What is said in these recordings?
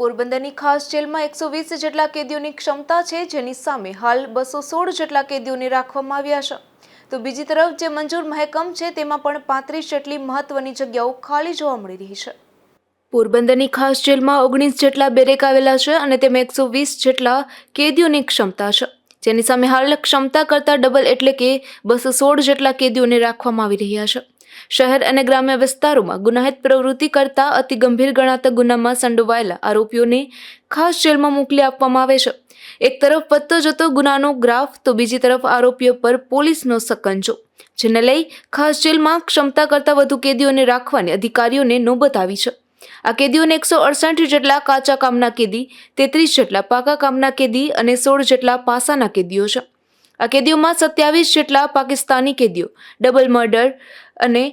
પોરબંદરની ખાસ જેલમાં એકસો વીસ જેટલા કેદીઓની ક્ષમતા છે, જેની સામે હાલ બસો સોળ જેટલા કેદીઓને રાખવામાં આવ્યા છે. તો બીજી તરફ જે મંજૂર મહેકમ છે, તેમાં પણ પાંત્રીસ જેટલી મહત્વની જગ્યાઓ ખાલી જોવા મળી રહી છે. પોરબંદરની ખાસ જેલમાં ઓગણીસ જેટલા બેરેક આવેલા છે અને તેમાં એકસો વીસ જેટલા કેદીઓની ક્ષમતા છે. જેની સામે હાલ ક્ષમતા કરતાં ડબલ એટલે કે બસો સોળ જેટલા કેદીઓને રાખવામાં આવી રહ્યા છે. શહેર અને ગ્રામ્ય વિસ્તારોમાં ગુનાહિત પ્રવૃત્તિ કરતા અતિ ગંભીર ગણાતા ગુનામાં સંડોવાયેલા આરોપીઓને ખાસ જેલમાં મોકલી આપવામાં આવે છે. એક તરફ વધતો જતો ગુનાનો ગ્રાફ, તો બીજી તરફ આરોપીઓ પર પોલીસનો સકંજો, જેને લઈ ખાસ જેલમાં ક્ષમતા કરતાં વધુ કેદીઓને રાખવાની અધિકારીઓને નોબત આવી છે. આ કેદીઓને એકસો અડસઠ જેટલા કાચા કામના કેદી, તેત્રીસ જેટલા પાકા કામના કેદી અને સોળ જેટલા પાસાના કેદીઓ છે. આ કેદીઓમાં સત્યાવીસ જેટલા પાકિસ્તાની કેદીઓ, ડબલ મર્ડર અને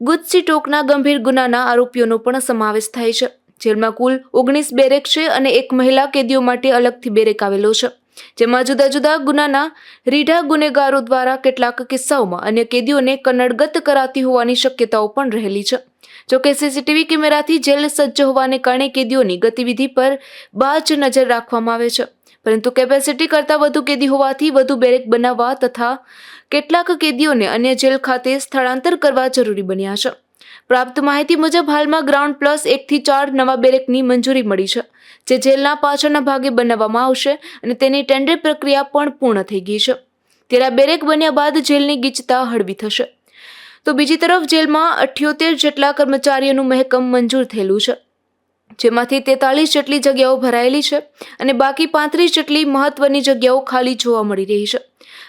ગુજસી ટોકના ગંભીર ગુનાના આરોપીઓનો પણ સમાવેશ થાય છે. જેલમાં કુલ ઓગણીસ બેરેક છે અને એક મહિલા કેદીઓ માટે અલગથી બેરેક આવેલો છે. જેમાં જુદા જુદા ગુનાના રીઢા ગુનેગારો દ્વારા કેટલાક કિસ્સાઓમાં અન્ય કેદીઓને કન્નડગત કરાતી હોવાની શક્યતાઓ પણ રહેલી છે. જોકે સીસીટીવી કેમેરાથી જેલ સજ્જ હોવાને કારણે કેદીઓની ગતિવિધિ પર બાજ નજર રાખવામાં આવે છે. પરંતુ કેપેસિટી કરતાં વધુ કેદી હોવાથી વધુ બેરેક બનાવવા તથા કેટલાક કેદીઓને અન્ય જેલ ખાતે સ્થળાંતર કરવા જરૂરી બન્યા છે. પ્રાપ્ત માહિતી મુજબ હાલમાં ગ્રાઉન્ડ પ્લસ એકથી ચાર નવા બેરેકની મંજૂરી મળી છે, જે જેલના પાછળના ભાગે બનાવવામાં આવશે અને તેની ટેન્ડર પ્રક્રિયા પણ પૂર્ણ થઈ ગઈ છે. ત્યારે બેરેક બન્યા બાદ જેલની ગીચતા હળવી થશે. તો બીજી તરફ જેલમાં અઠ્યોતેર જેટલા કર્મચારીઓનું મહેકમ મંજૂર થયેલું છે. જેમાંથી તેતાલીસ જેટલી જગ્યાઓ ભરાયેલી છે અને બાકી પાંત્રીસ જેટલી મહત્વની જગ્યાઓ ખાલી જોવા મળી રહી છે.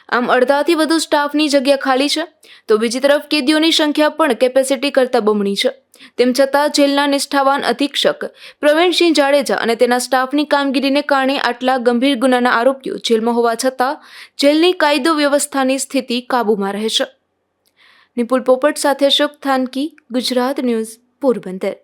આમ અડધાથી વધુ સ્ટાફની જગ્યા ખાલી છે, તો બીજી તરફ કેદીઓની સંખ્યા પણ કેપેસિટી કરતાં બમણી છે. તેમ છતાં જેલના નિષ્ઠાવાન અધિક્ષક પ્રવીણસિંહ જાડેજા અને તેના સ્ટાફની કામગીરીને કારણે આટલા ગંભીર ગુનાના આરોપીઓ જેલમાં હોવા છતાં જેલની કાયદો વ્યવસ્થાની સ્થિતિ કાબૂમાં રહે છે. નિપુલ પોપટ સાથે અશોક થાનકી, ગુજરાત ન્યૂઝ, પોરબંદર.